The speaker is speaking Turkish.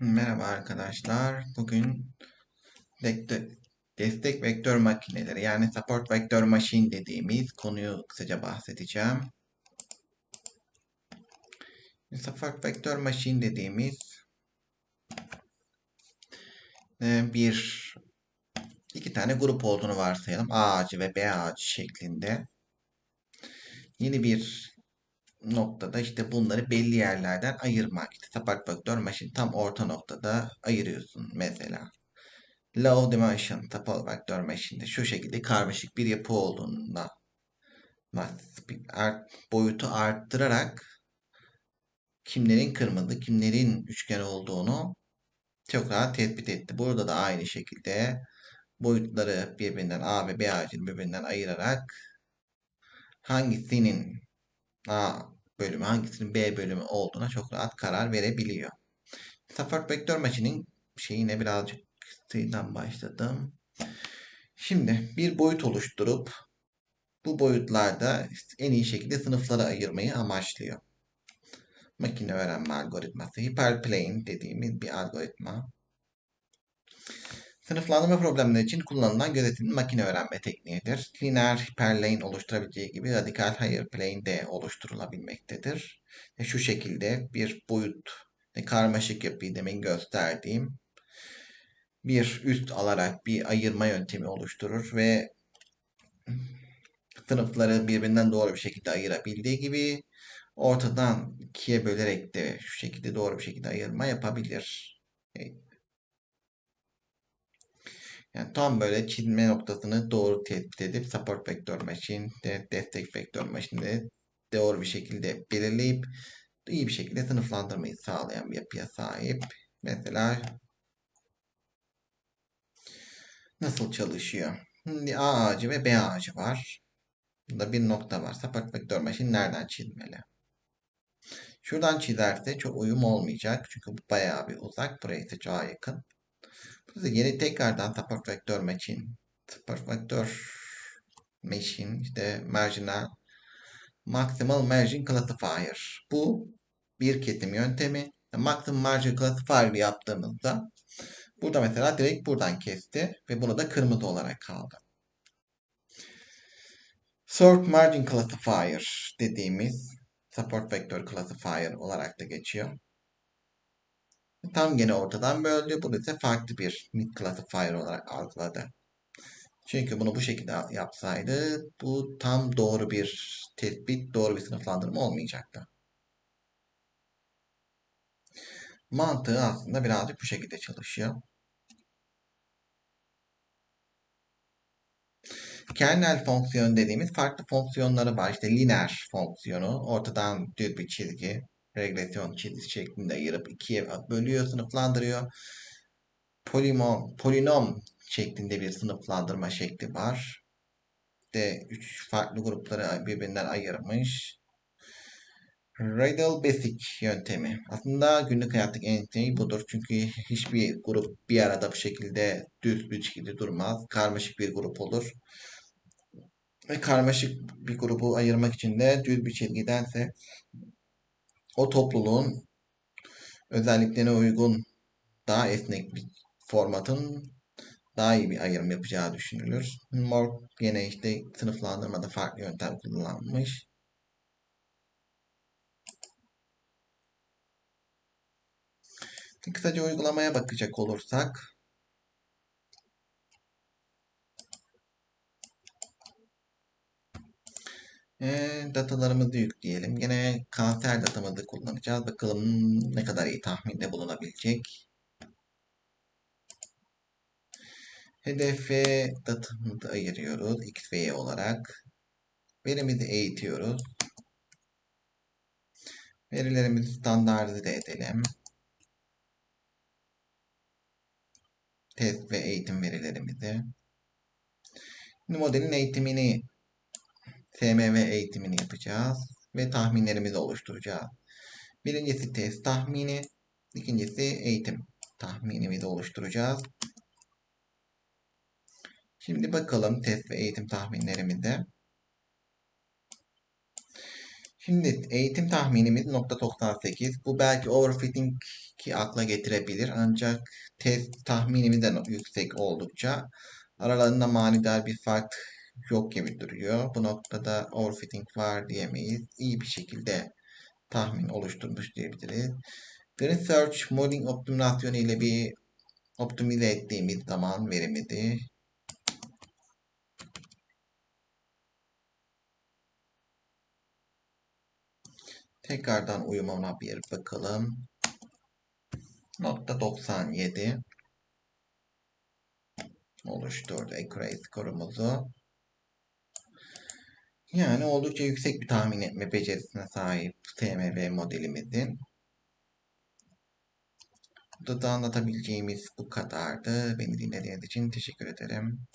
Merhaba arkadaşlar. Bugün destek vektör makineleri yani support vektör machine dediğimiz konuyu kısaca bahsedeceğim. Support vektör machine dediğimiz e, bir iki tane grup olduğunu varsayalım. A ağacı ve B ağacı şeklinde. Yeni bir noktada işte bunları belli yerlerden ayırmak. İşte support vektör machine tam orta noktada ayırıyorsun mesela. Low dimension support vektör machine'de şu şekilde karmaşık bir yapı olduğunda boyutu arttırarak kimlerin kırmızı, kimlerin üçgen olduğunu çok rahat tespit etti. Burada da aynı şekilde boyutları birbirinden A ve B ağacını birbirinden ayırarak hangisinin A bölümü, hangisinin B bölümü olduğuna çok rahat karar verebiliyor. Support vektör machine'in şeyine birazcık sayıdan başladım. Şimdi bir boyut oluşturup bu boyutlarda en iyi şekilde sınıflara ayırmayı amaçlıyor. Makine öğrenme algoritması, hyperplane dediğimiz bir algoritma. Sınıflandırma problemleri için kullanılan gözetimli makine öğrenme tekniğidir. Lineer hyperplane oluşturabileceği gibi radikal hyperplane de oluşturulabilmektedir. Ve şu şekilde bir boyut ve karmaşık yapıyı demin gösterdiğim bir üst alarak bir ayırma yöntemi oluşturur ve sınıfları birbirinden doğru bir şekilde ayırabildiği gibi ortadan ikiye bölerek de şu şekilde doğru bir şekilde ayırma yapabilir. Yani tam böyle çizme noktasını doğru tespit edip support vektör machine, destek vektör machine'de doğru bir şekilde belirleyip iyi bir şekilde sınıflandırmayı sağlayan bir yapıya sahip. Mesela nasıl çalışıyor? Şimdi A ağacı ve B ağacı var. Burada bir nokta var. Support vektör machine nereden çizmeli? Şuradan çizerse çok uyum olmayacak. Çünkü bu bayağı bir uzak. Buraya ise çok yakın. Burada yeni tekrardan support vektör machine. Support vektör machine işte marginal maximal margin classifier. Bu bir kesim yöntemi. Maximum margin classifier yaptığımızda Burada mesela direkt buradan kesti ve bunu da kırmızı olarak kaldı. Sort Margin Classifier dediğimiz Support Vector Classifier olarak da geçiyor. Tam gene ortadan böldü. Bunu ise farklı bir mid classifier olarak algıladı. Çünkü bunu bu şekilde yapsaydı bu tam doğru bir tespit, doğru bir sınıflandırma olmayacaktı. Mantığı aslında birazcık bu şekilde çalışıyor. Kernel fonksiyon dediğimiz farklı fonksiyonları var. İşte lineer fonksiyonu, ortadan düz bir çizgi, regresyon çizgisi şeklinde ayırıp ikiye bölüyor, sınıflandırıyor. Polinom, polinom şeklinde bir sınıflandırma şekli var. İşte üç farklı grupları birbirinden ayırmış. Radial Basic yöntemi. Aslında günlük hayattaki en iyi budur. Çünkü hiçbir grup bir arada bu şekilde düz bir şekilde durmaz. Karmaşık bir grup olur. Ve karmaşık bir grubu ayırmak için de düz bir çizgidense o topluluğun özelliklerine uygun daha esnek bir formatın daha iyi bir ayrım yapacağı düşünülür. Morg yine işte sınıflandırmada farklı yöntem kullanmış. Kısaca uygulamaya bakacak olursak e, datalarımızı yükleyelim. Yine kanser datamızı kullanacağız. Bakalım ne kadar iyi tahminde bulunabilecek. Hedefe datamızı ayırıyoruz. X ve Y olarak. Verimizi eğitiyoruz. Verilerimizi standartize edelim. test ve eğitim verilerimizi. Şimdi modelin eğitimini SMV eğitimini yapacağız ve tahminlerimizi oluşturacağız. Birincisi test tahmini, ikincisi eğitim tahminimizi oluşturacağız. Şimdi bakalım test ve eğitim tahminlerimize. Şimdi eğitim tahminimiz .98. Bu belki overfitting ki akla getirebilir. Ancak test tahminimiz de yüksek oldukça. Aralarında manidar bir fark yok gibi duruyor. Bu noktada overfitting var diyemeyiz. İyi bir şekilde tahmin oluşturmuş diyebiliriz. Green Search modeling optimizasyonu ile bir optimize ettiğimiz zaman verimizi tekrardan uyumuna bir bakalım. Nokta 97 oluşturdu accuracy skorumuzu. Yani oldukça yüksek bir tahmin etme becerisine sahip TMV modelimizin. Burada da anlatabileceğimiz bu kadardı. Beni dinlediğiniz için teşekkür ederim.